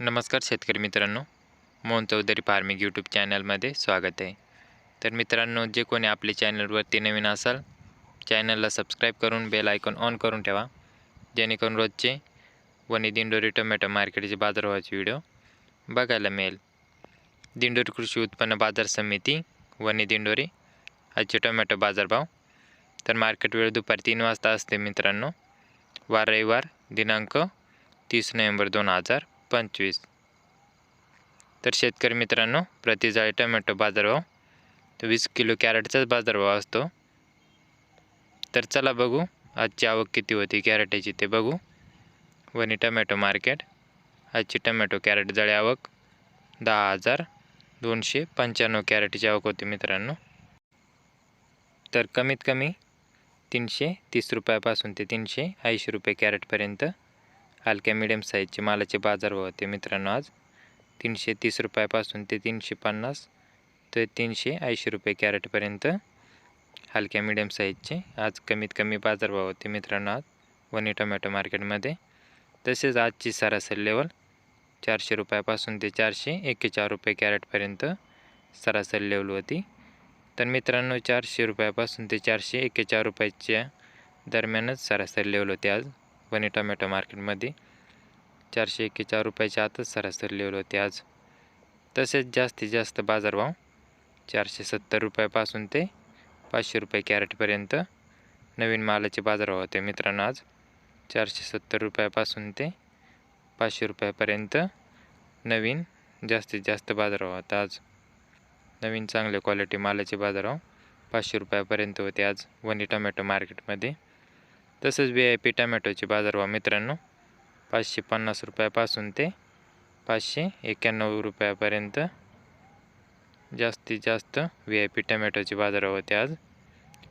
नमस्कार शेतकरी मित्रांनो मोहन चौधरी फार्मिंग यूट्यूब चॅनलमध्ये स्वागत आहे. तर मित्रांनो जे कोणी आपले चॅनलवरती नवीन असाल चॅनलला सबस्क्राईब करून बेल आयकॉन ऑन करून ठेवा जेणेकरून रोजचे वणी दिंडोरी टोमॅटो मार्केटचे बाजारभावाचे व्हिडिओ बघायला मिळेल. दिंडोरी कृषी उत्पन्न बाजार समिती वणी दिंडोरी आजचे टोमॅटो बाजारभाव. तर मार्केट वेळ दुपारी तीन वाजता असते मित्रांनो वार रविवार दिनांक तीस नोव्हेंबर दोन हजार पंचवीस. तर शेतकरी मित्रांनो प्रतिजाळी टोमॅटो बाजारभाव तर वीस किलो कॅरेटचाच बाजारभाव असतो. तर चला बघू आजची आवक किती होती कॅरेटाची ते बघू. वणी टमॅटो मार्केट आजची टमॅटो कॅरेट जाळी आवक दहा हजार दोनशे पंच्याण्णव कॅरेटची आवक होती मित्रांनो. तर कमीत कमी तीनशे तीस रुपयापासून ते तीनशे ऐंशी रुपये कॅरेटपर्यंत हलक्या मिडियम साईजचे मालाचे बाजारभाव होते मित्रांनो आज. तीनशे तीस रुपयापासून ते तीनशे पन्नास ते तीनशे ऐंशी रुपये कॅरेटपर्यंत हलक्या मिडियम साईजचे आज कमीत कमी बाजारभाव होते मित्रांनो आज. वनी टोमॅटो मार्केटमध्ये. तसेच आजची सरासरी लेवल चारशे रुपयापासून ते चारशे एक्केचाळ रुपये कॅरेटपर्यंत सरासरी लेवल होती. तर मित्रांनो चारशे रुपयापासून ते चारशे एक्केचाळ रुपयाच्या दरम्यानच सरासरी लेवल होते आज. वनी टोमॅटो मार्केटमध्ये चारशे एक्केचाळ रुपयाच्या आतच सरासरी लेवल होते आज. तसेच जास्तीत जास्त बाजारभाव चारशे सत्तर रुपयापासून ते पाचशे रुपये कॅरेटपर्यंत नवीन मालाचे बाजारभाव होते. मित्रांनो आज चारशे सत्तर रुपयापासून ते पाचशे रुपयापर्यंत नवीन जास्तीत जास्त बाजारभाव होता आज. नवीन चांगल्या क्वालिटी मालाचे बाजारभाव पाचशे रुपयापर्यंत होते आज वनी टोमॅटो मार्केटमध्ये. तसंच व्ही आय पी टमॅटोचे बाजारभाव मित्रांनो पाचशे पन्नास रुपयापासून ते पाचशे एक्क्याण्णव रुपयापर्यंत जास्तीत जास्त व्ही आय पी टमॅटोचे बाजारभाव होते आज.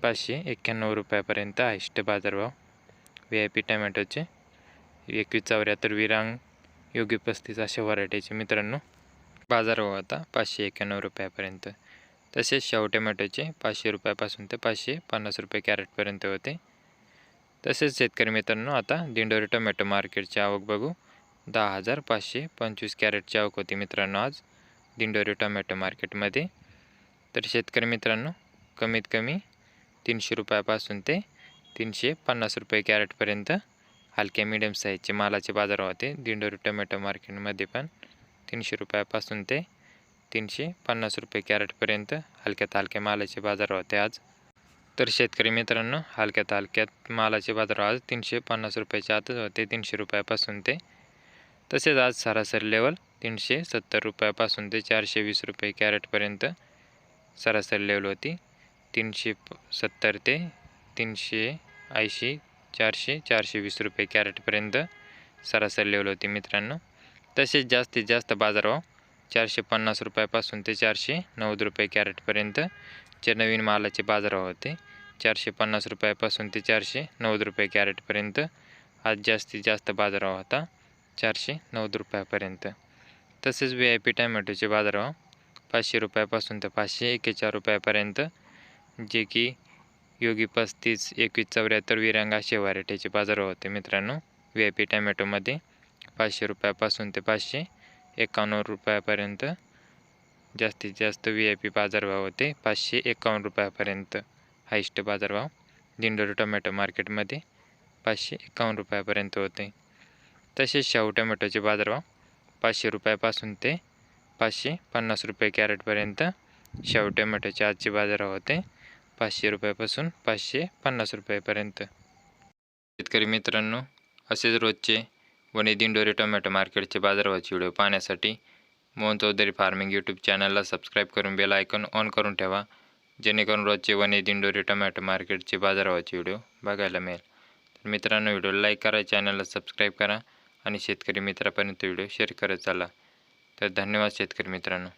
पाचशे एक्क्याण्णव रुपयापर्यंत आहिष्ट बाजारभाव व्ही आय पी टमॅटोचे. एकवीस चौऱ्याहत्तर विरांग योगी पस्तीस अशा व्हरायटीचे मित्रांनो बाजारभाव होता पाचशे एक्क्याण्णव रुपयापर्यंत. तसेच शाहू टमॅटोचे पाचशे रुपयापासून ते पाचशे पन्नास रुपये कॅरेटपर्यंत होते. तसेच शेतकरी मित्रांनो आता दिंडोरी टोमॅटो मार्केटची आवक बघू. दहा हजार पाचशे पंचवीस कॅरेटची आवक होती मित्रांनो आज दिंडोरी टोमॅटो मार्केटमध्ये. तर शेतकरी मित्रांनो कमीत कमी तीनशे रुपयापासून ते तीनशे पन्नास रुपये कॅरेटपर्यंत हलक्या मिडियम साईजचे मालाचे बाजार होते. दिंडोरी टोमॅटो मार्केटमध्ये पण तीनशे रुपयापासून ते तीनशे पन्नास रुपये कॅरेटपर्यंत हलक्यात हलक्या मालाचे बाजार होते आज. तर शेतकरी मित्रांनो हलक्यात हलक्यात मालाचे बाजार आज तीनशे पन्नास रुपयाच्या आतच होते. तीनशे रुपयापासून ते तसेच आज सरासरी लेवल तीनशे सत्तर रुपयापासून ते चारशे वीस रुपये कॅरेटपर्यंत सरासरी लेवल होती. तीनशे सत्तर ते तीनशे ऐंशी चारशे चारशे वीस रुपये कॅरेटपर्यंत सरासरी लेवल होती मित्रांनो. तसेच जास्तीत जास्त बाजारभाव चारशे पन्नास रुपयापासून ते चारशे नव्वद रुपये कॅरेटपर्यंत जे नवीन मालाचे बाजारभाव होते चारशे पन्नास रुपयापासून ते चारशे नव्वद रुपये कॅरेटपर्यंत आज जास्तीत जास्त बाजारभाव होता चारशे नव्वद रुपयापर्यंत. तसेच व्ही आय पी टॅमॅटोचे बाजारभाव हो, पाचशे रुपयापासून ते पाचशे एक्केचाळ रुपयापर्यंत जे की योगी पस्तीस एकवीस चौऱ्याहत्तर विरांगा असे व्हरायटीचे बाजारभाव होते मित्रांनो. व्ही आय पी टॅमॅटोमध्ये पाचशे रुपयापासून ते पाचशे एकावन्न रुपयापर्यंत जास्तीत जास्त व्ही आय पी बाजारभाव होते पाचशे एकावन्न रुपयापर्यंत. हायस्ट बाजारभाव दिंडोरी टोमॅटो मार्केटमध्ये पाचशे एकावन्न रुपयापर्यंत होते. तसेच शाहू टोमॅटोचे बाजारभाव पाचशे रुपयापासून ते पाचशे पन्नास रुपये कॅरेटपर्यंत. शाहू टोमॅटोचे आजचे बाजारभाव होते पाचशे रुपयापासून पाचशे पन्नास रुपयापर्यंत. शेतकरी मित्रांनो असेच रोजचे वणी दिंडोरी टोमॅटो मार्केटचे बाजारभावाचे व्हिडिओ पाहण्यासाठी मोहन चौधरी फार्मिंग यूट्यूब चॅनलला सबस्क्राईब करून बेल आयकॉन ऑन करून ठेवा जेणेकरून रोजचे वने दिंडोरी टोमॅटो मार्केटचे बाजारभावाचे व्हिडिओ बघायला मिळेल. तर मित्रांनो व्हिडिओ लाईक करा चॅनलला सबस्क्राईब करा आणि शेतकरी मित्रापर्यंत व्हिडिओ शेअर करत चाला. तर धन्यवाद शेतकरी मित्रांनो.